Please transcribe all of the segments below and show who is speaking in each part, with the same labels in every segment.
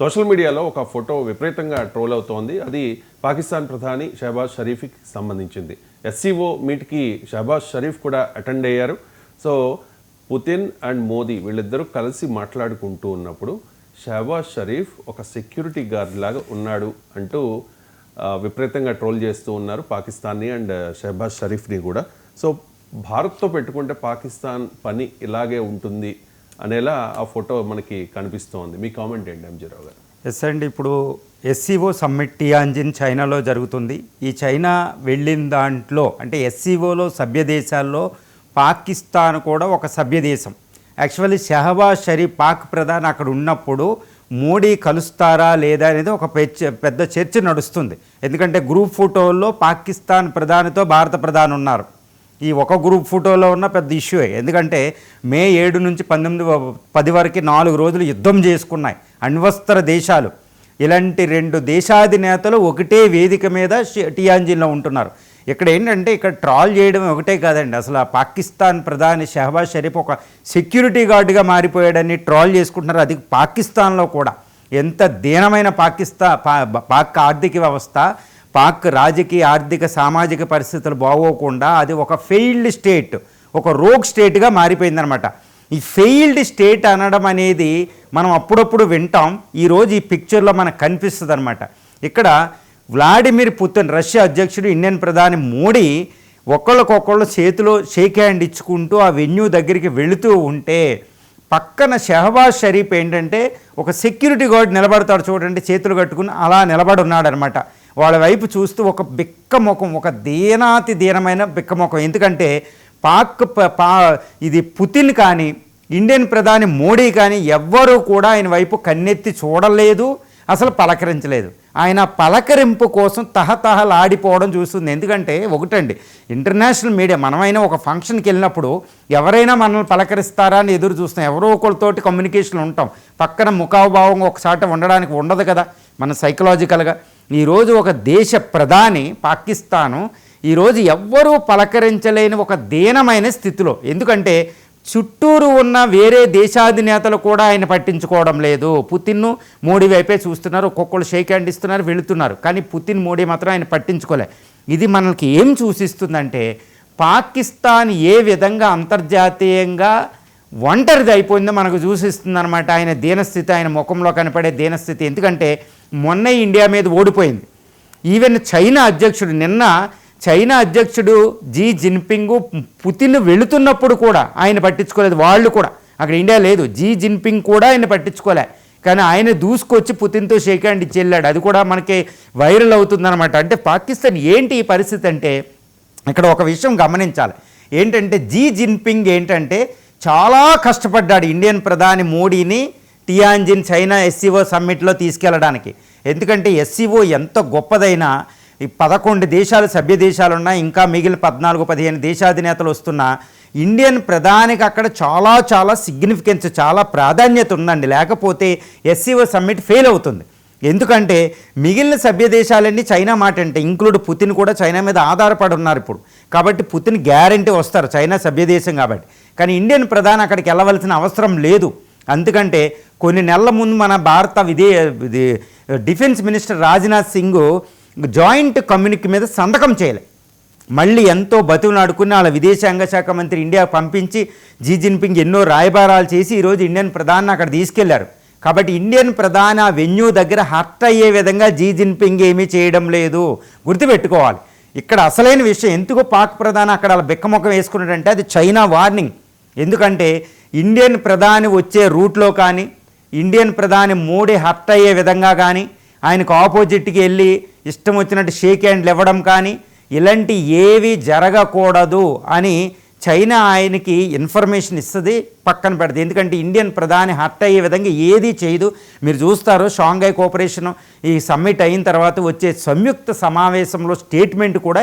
Speaker 1: Social మీడియాలో ఒక photo విపరీతంగా ట్రోల్ అవుతోంది. అది పాకిస్తాన్ ప్రధాని షహబాజ్ షరీఫ్కి సంబంధించింది. ఎస్సీఓ మీట్కి షహబాజ్ షరీఫ్ కూడా అటెండ్ అయ్యారు. సో పుతిన్ అండ్ మోదీ వీళ్ళిద్దరూ కలిసి మాట్లాడుకుంటూ ఉన్నప్పుడు షహబాజ్ షరీఫ్ ఒక సెక్యూరిటీ గార్డ్ లాగా ఉన్నాడు అంటూ విపరీతంగా ట్రోల్ చేస్తూ ఉన్నారు పాకిస్తాన్ని అండ్ షహబాజ్ షరీఫ్ని కూడా. సో భారత్తో పెట్టుకుంటే పాకిస్తాన్ పని ఇలాగే ఉంటుంది అనేలా ఆ ఫోటో మనకి కనిపిస్తోంది. మీ కామెంట్ ఏంటి ఎంజీరావు గారు?
Speaker 2: ఎస్ అండి ఇప్పుడు ఎస్సీఓ సమ్మిట్ టియాంజిన్ చైనాలో జరుగుతుంది. ఈ చైనా వెళ్ళిన దాంట్లో అంటే ఎస్సీఓలో సభ్య దేశాల్లో పాకిస్తాన్ కూడా ఒక సభ్య దేశం యాక్చువల్లీ షహబాజ్ షరీఫ్ పాక్ ప్రధాని అక్కడ ఉన్నప్పుడు మోడీ కలుస్తారా లేదా అనేది ఒక పెద్ద చర్చ నడుస్తుంది. ఎందుకంటే గ్రూప్ ఫోటోల్లో పాకిస్తాన్ ప్రధానితో భారత ప్రధాని ఉన్నారు. ఈ ఒక గ్రూప్ ఫోటోలో ఉన్న పెద్ద ఇష్యూ ఎందుకంటే మే ఏడు నుంచి పంతొమ్మిది పది వరకు నాలుగు రోజులు యుద్ధం చేసుకున్నాయి అణ్వస్త్ర దేశాలు. ఇలాంటి రెండు దేశాధినేతలు ఒకటే వేదిక మీద షి- టియాంజిన్లో ఉంటున్నారు. ఇక్కడ ఏంటంటే ఇక్కడ ట్రాల్ చేయడం ఒకటే కాదండి. అసలు ఆ పాకిస్తాన్ ప్రధాని షహబాజ్ షరీఫ్ ఒక సెక్యూరిటీ గార్డుగా మారిపోయాడని ట్రాల్ చేసుకుంటున్నారు. అది పాకిస్తాన్లో కూడా. ఎంత దీనమైన పాకిస్తా పా- పాక్ ఆర్థిక వ్యవస్థ పాక్ రాజకీయ ఆర్థిక సామాజిక పరిస్థితులు బాగోకుండా అది ఒక ఫెయిల్డ్ స్టేట్ ఒక రోగ్ స్టేట్గా మారిపోయిందనమాట ఈ ఫెయిల్డ్ స్టేట్ అనడం అనేది మనం అప్పుడప్పుడు వింటాం. ఈరోజు ఈ పిక్చర్లో మనకు కనిపిస్తుంది అనమాట ఇక్కడ వ్లాడిమిర్ పుతిన్ రష్యా అధ్యక్షుడు ఇండియన్ ప్రధాని మోడీ ఒకళ్ళకొకళ్ళు చేతిలో షేక్ హ్యాండ్ ఇచ్చుకుంటూ ఆ వెన్యూ దగ్గరికి వెళుతూ ఉంటే పక్కన షహబాజ్ షరీఫ్ ఏంటంటే ఒక సెక్యూరిటీ గార్డ్ నిలబడతాడు చూడండి చేతులు కట్టుకుని అలా నిలబడి ఉన్నాడనమాట వాళ్ళ వైపు చూస్తూ ఒక బిక్కముఖం ఒక దీనాతి దీనమైన బిక్కముఖం. ఎందుకంటే పాక్ పా ఇది పుతిన్ కానీ ఇండియన్ ప్రధాని మోడీ కానీ ఎవ్వరూ కూడా ఆయన వైపు కన్నెత్తి చూడలేదు అసలు పలకరించలేదు. ఆయన పలకరింపు కోసం తహతహలాడిపోవడం చూస్తుంది. ఎందుకంటే ఒకటండి ఇంటర్నేషనల్ మీడియా మనమైనా ఒక ఫంక్షన్కి వెళ్ళినప్పుడు ఎవరైనా మనల్ని పలకరిస్తారా అని ఎదురు చూస్తాం ఎవరో ఒకరితోటి కమ్యూనికేషన్ ఉంటాం. పక్కన ముఖాభావం ఒకసాట ఉండడానికి ఉండదు కదా. మన సైకలాజికల్గా ఈరోజు ఒక దేశ ప్రధాని పాకిస్తాను ఈరోజు ఎవ్వరూ పలకరించలేని ఒక దీనమైన స్థితిలో. ఎందుకంటే చుట్టూరు ఉన్న వేరే దేశాధినేతలు కూడా ఆయన పట్టించుకోవడం లేదు. పుతిన్ను మోడీ వైపే చూస్తున్నారు ఒక్కొక్కరు షేక్ హ్యాండ్ ఇస్తున్నారు వెళుతున్నారు. కానీ పుతిన్ మోడీ మాత్రం ఆయన పట్టించుకోలే. ఇది మనకి ఏం సూచిస్తుందంటే పాకిస్తాన్ ఏ విధంగా అంతర్జాతీయంగా ఒంటరిది అయిపోయిందో మనకు చూసిస్తుంది అనమాట ఆయన దీనస్థితి ఆయన ముఖంలో కనపడే దీనస్థితి. ఎందుకంటే మొన్న ఇండియా మీద ఓడిపోయింది. ఈవెన్ చైనా అధ్యక్షుడు నిన్న చైనా అధ్యక్షుడు జీ జిన్పింగ్ పుతిన్ వెళుతున్నప్పుడు కూడా ఆయన పట్టించుకోలేదు వాళ్ళు కూడా. అక్కడ ఇండియా లేదు జీ జిన్పింగ్ కూడా ఆయన పట్టించుకోలే. కానీ ఆయన దూసుకొచ్చి పుతిన్తో షేక్ హ్యాండ్ ఇచ్చి వెళ్ళాడు. అది కూడా మనకి వైరల్ అవుతుందన్నమాట. అంటే పాకిస్తాన్ ఏంటి ఈ పరిస్థితి అంటే ఇక్కడ ఒక విషయం గమనించాలి. ఏంటంటే జీ జిన్పింగ్ ఏంటంటే చాలా కష్టపడ్డాడు ఇండియన్ ప్రధాని మోడీని టియాంజిన్ చైనా ఎస్సీఓ సమ్మిట్లో తీసుకెళ్ళడానికి ఎందుకంటే ఎస్సీఓ ఎంత గొప్పదైనా ఈ పదకొండు దేశాలు సభ్య దేశాలు ఉన్నాయి ఇంకా మిగిలిన పద్నాలుగు పదిహేను దేశాధినేతలు వస్తున్నా ఇండియన్ ప్రధానికి అక్కడ చాలా చాలా సిగ్నిఫికెన్స్ చాలా ప్రాధాన్యత ఉందండి. లేకపోతే ఎస్సీఓ సమ్మిట్ ఫెయిల్ అవుతుంది. ఎందుకంటే మిగిలిన సభ్య దేశాలన్నీ చైనా మాట అంటే ఇంక్లూడ్ పుతిన్ కూడా చైనా మీద ఆధారపడి ఉన్నారు ఇప్పుడు. కాబట్టి పుతిన్ గ్యారంటీ వస్తారు చైనా సభ్య దేశం కాబట్టి. కానీ ఇండియన్ ప్రధాని అక్కడికి వెళ్ళవలసిన అవసరం లేదు. అందుకంటే కొన్ని నెలల ముందు మన భారత విదే defence minister Rajnath Singh joint community మీద సంతకం చేయలే. మళ్ళీ ఎంతో బతువునాడుకుని వాళ్ళ విదేశాంగ శాఖ మంత్రి ఇండియా పంపించి జీ జిన్పింగ్ ఎన్నో రాయబారాలు చేసి ఈరోజు ఇండియన్ ప్రధాని అక్కడ తీసుకెళ్ళారు. కాబట్టి ఇండియన్ ప్రధాన వెన్యూ దగ్గర హర్ట్ అయ్యే విధంగా జీ జిన్పింగ్ ఏమీ చేయడం లేదు. గుర్తుపెట్టుకోవాలి. ఇక్కడ అసలైన విషయం ఎందుకు పాక్ ప్రధాని అక్కడ వాళ్ళ బిక్కమొక్క వేసుకున్నాడంటే అది చైనా వార్నింగ్. ఎందుకంటే ఇండియన్ ప్రధాని వచ్చే రూట్లో కానీ ఇండియన్ ప్రధాని మోడీ హర్ట్ అయ్యే విధంగా కానీ ఆయనకు ఆపోజిట్కి వెళ్ళి ఇష్టం వచ్చినట్టు షేక్ హ్యాండ్లు ఇవ్వడం కానీ ఇలాంటి ఏవి జరగకూడదు అని చైనా ఆయనకి ఇన్ఫర్మేషన్ ఇస్తుంది పక్కన పెడుతుంది. ఎందుకంటే ఇండియన్ ప్రధాని హర్ట్ అయ్యే విధంగా ఏది చేయదు. మీరు చూస్తారు షాంఘై కోఆపరేషన్ ఈ సమ్మిట్ అయిన తర్వాత వచ్చే సంయుక్త సమావేశంలో స్టేట్మెంట్ కూడా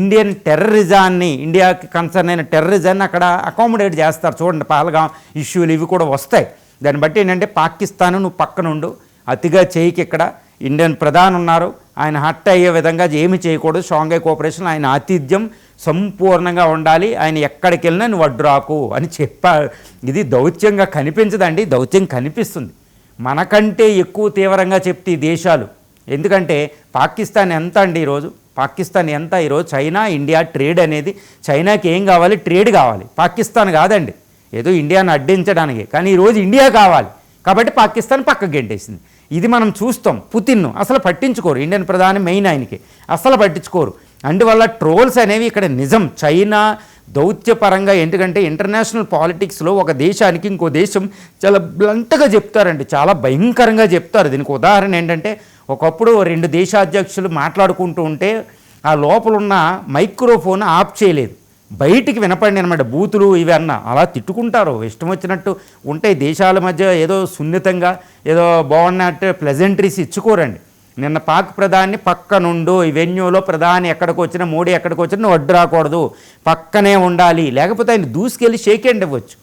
Speaker 2: ఇండియన్ టెర్రరిజాన్ని ఇండియాకి కన్సర్న్ అయిన టెర్రరిజాన్ని అక్కడ అకామిడేట్ చేస్తారు. చూడండి పహల్గాం ఇష్యూలు ఇవి కూడా వస్తాయి. దాన్ని బట్టి ఏంటంటే పాకిస్తాన్ నువ్వు పక్కనుండు. అతిగా చేయికి ఇక్కడ ఇండియన్ ప్రధాని ఉన్నారు ఆయన హట్ అయ్యే విధంగా ఏమి చేయకూడదు. షాంఘై కోఆపరేషన్ ఆయన ఆతిథ్యం సంపూర్ణంగా ఉండాలి. ఆయన ఎక్కడికి వెళ్ళినా నువ్వు అడ్డురాకు అని చెప్పా. ఇది దౌత్యంగా కనిపించదండి. దౌత్యం కనిపిస్తుంది. మనకంటే ఎక్కువ తీవ్రంగా చెప్తే ఈ దేశాలు. ఎందుకంటే పాకిస్తాన్ ఎంత అండి ఈరోజు? పాకిస్తాన్ ఎంత? ఈరోజు చైనా ఇండియా ట్రేడ్ అనేది చైనాకి ఏం కావాలి? ట్రేడ్ కావాలి. పాకిస్తాన్ కాదండి. ఏదో ఇండియాను అడ్డించడానికి. కానీ ఈరోజు ఇండియా కావాలి. కాబట్టి పాకిస్తాన్ పక్కకు గెంటేసింది. ఇది మనం చూస్తాం. పుతిన్ను అసలు పట్టించుకోరు. ఇండియన్ ప్రధాని మెయిన్ ఆయనకి. అసలు పట్టించుకోరు. అందువల్ల ట్రోల్స్ అనేవి ఇక్కడ నిజం. చైనా దౌత్యపరంగా ఎందుకంటే ఇంటర్నేషనల్ పాలిటిక్స్లో ఒక దేశానికి ఇంకో దేశం చాలా బ్లంట్గా చెప్తారండి. చాలా భయంకరంగా చెప్తారు. దీనికి ఉదాహరణ ఏంటంటే ఒకప్పుడు రెండు దేశాధ్యక్షులు మాట్లాడుకుంటూ ఉంటే ఆ లోపల ఉన్న మైక్రోఫోన్ ఆఫ్ చేయలేదు. బయటికి వినపడి అనమాట బూతులు ఇవి అన్న. అలా తిట్టుకుంటారు. ఇష్టం వచ్చినట్టు ఉంటాయి. దేశాల మధ్య ఏదో సున్నితంగా ఏదో బాగున్నట్టు ప్లెజెంట్రీస్ ఇచ్చుకోరండి. నిన్న పాక్ ప్రధాని పక్కనుండు ఈ వెన్యూలో ప్రధాని ఎక్కడికి వచ్చినా మోడీ ఎక్కడికి వచ్చినా నువ్వు అడ్డు రాకూడదు. పక్కనే ఉండాలి. లేకపోతే ఆయన దూసుకెళ్ళి షేక్ హ్యాండ్ ఇవ్వచ్చు.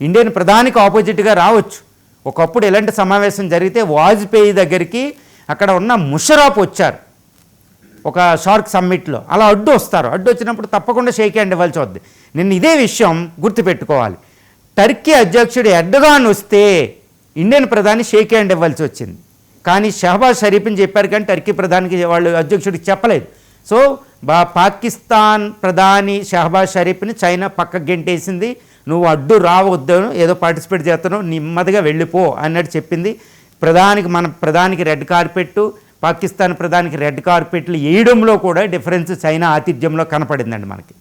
Speaker 2: ఇండియన్ ప్రధానికి ఆపోజిట్గా రావచ్చు. ఒకప్పుడు ఇలాంటి సమావేశం జరిగితే వాజ్పేయి దగ్గరికి అక్కడ ఉన్న ముషరాఫ్ వచ్చారు. ఒక షార్క్ సమ్మిట్లో. అలా అడ్డు వస్తారు. అడ్డు వచ్చినప్పుడు తప్పకుండా షేక్ హ్యాండ్ ఇవ్వాల్సి వద్ది. నిన్న ఇదే విషయం గుర్తుపెట్టుకోవాలి. టర్కీ అధ్యక్షుడు ఎర్డగాన్ వస్తే ఇండియన్ ప్రధాని షేక్ హ్యాండ్ ఇవ్వాల్సి వచ్చింది. కానీ షహబాజ్ షరీఫ్ని చెప్పారు కానీ టర్కీ ప్రధానికి వాళ్ళు అధ్యక్షుడికి చెప్పలేదు. సో బా పాకిస్తాన్ ప్రధాని షహబాజ్ షరీఫ్ని చైనా పక్కకు గెంటేసింది. నువ్వు అడ్డు రావద్దు ఏదో పార్టిసిపేట్ చేస్తాను నెమ్మదిగా వెళ్ళిపో అన్నట్టు చెప్పింది. ప్రధానికి మన ప్రధానికి రెడ్ కార్పెట్టు. పాకిస్తాన్ ప్రధానికి రెడ్ కార్పెట్లు వేయడంలో కూడా డిఫరెన్స్ చైనా ఆతిథ్యంలో కనపడిందండి మనకి.